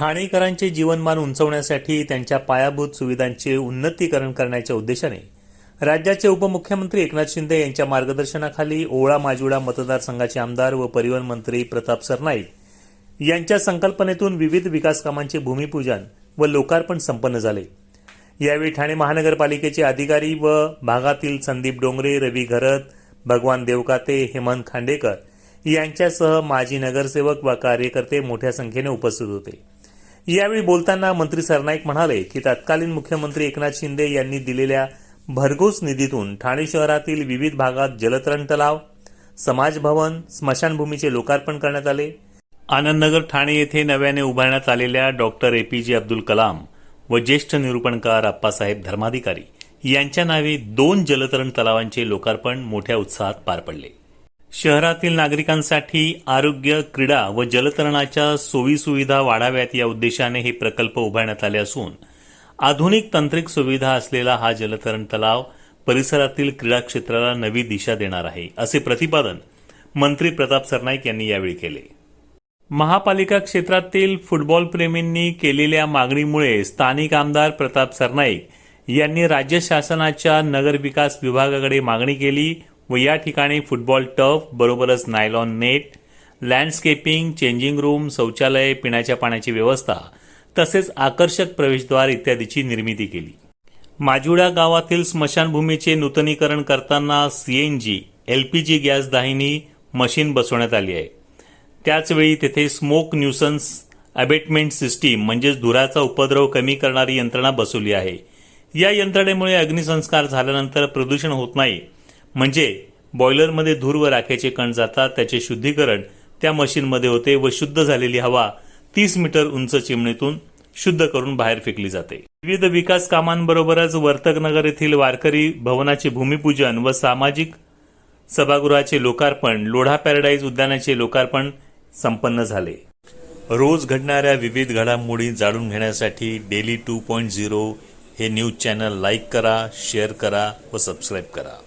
ठाणेकरांचे जीवनमान उंचवण्यासाठी त्यांच्या पायाभूत सुविधांचे उन्नतीकरण करण्याच्या उद्देशाने राज्याचे उपमुख्यमंत्री एकनाथ शिंदे यांच्या मार्गदर्शनाखाली ओळा माजुडा मतदारसंघाचे आमदार व परिवहन मंत्री प्रताप सरनाईक यांच्या संकल्पनेतून विविध विकास कामांचे भूमिपूजन व लोकार्पण संपन्न झाले. यावेळी ठाणे महानगरपालिकेचे अधिकारी व भागातील संदीप डोंगरे रवी घरत भगवान देवकाते हेमंत खांडेकर यांच्यासह माजी नगरसेवक व कार्यकर्ते मोठ्या संख्येने उपस्थित होते. यावेळी बोलताना मंत्री सरनाईक म्हणाले की तत्कालीन मुख्यमंत्री एकनाथ शिंदे यांनी दिलेल्या भरघोस निधीतून ठाणे शहरातील विविध भागात जलतरण तलाव समाज भवन स्मशानभूमीचे लोकार्पण करण्यात आले. आनंदनगर ठाणे येथे नव्याने उभारण्यात आलेल्या डॉक्टर एपीजे अब्दुल कलाम व ज्येष्ठ निरूपणकार अप्पासाहेब धर्माधिकारी यांच्या नावे दोन जलतरण तलावांचे लोकार्पण मोठ्या उत्साहात पार पडले. शहरातील नागरिकांसाठी आरोग्य क्रीडा व जलतरणाच्या सोयीसुविधा वाढाव्यात या उद्देशाने हे प्रकल्प उभारण्यात आले असून आधुनिक तांत्रिक सुविधा असलेला हा जलतरण तलाव परिसरातील क्रीडा क्षेत्राला नवी दिशा देणार आहे असे प्रतिपादन मंत्री प्रताप सरनाईक यांनी यावेळी केले. महापालिका क्षेत्रातील फुटबॉल प्रेमींनी केलेल्या मागणीमुळे स्थानिक आमदार प्रताप सरनाईक यांनी राज्य शासनाच्या नगर विकास विभागाकडे मागणी केली व या ठिकाणी फुटबॉल टफ बरोबरच nylon net landscaping changing room शौचालय पिण्याच्या पाण्याची व्यवस्था तसेच आकर्षक प्रवेशद्वार इत्यादीची निर्मिती केली. माजुडा गावातील स्मशानभूमीचे नूतनीकरण करताना सीएनजी एलपीजी गॅस दाहिनी मशीन बसवण्यात आली आहे. त्याचवेळी तेथे स्मोक न्यूसन्स अबेटमेंट सिस्टीम म्हणजेच धुराचा उपद्रव कमी करणारी यंत्रणा बसवली आहे. या यंत्रणेमुळे अग्निसंस्कार झाल्यानंतर प्रदूषण होत नाही म्हणजे बॉयलरमध्ये धूर व राखेचे कण जातात त्याचे शुद्धीकरण त्या मशीनमध्ये होते व शुद्ध झालेली हवा तीस मीटर उंच चिमणीतून शुद्ध करून बाहेर फेकली जाते. विविध विकास कामांबरोबरच वर्तकनगर येथील वारकरी भवनाचे भूमिपूजन व सामाजिक सभागृहाचे लोकार्पण लोढा पॅराडाईज उद्यानाचे लोकार्पण संपन्न झाले. रोज घडणाऱ्या विविध घडामोडी जाणून घेण्यासाठी डेली टू पॉईंट झिरो हे न्यूज चॅनल लाईक करा शेअर करा व सबस्क्राईब करा.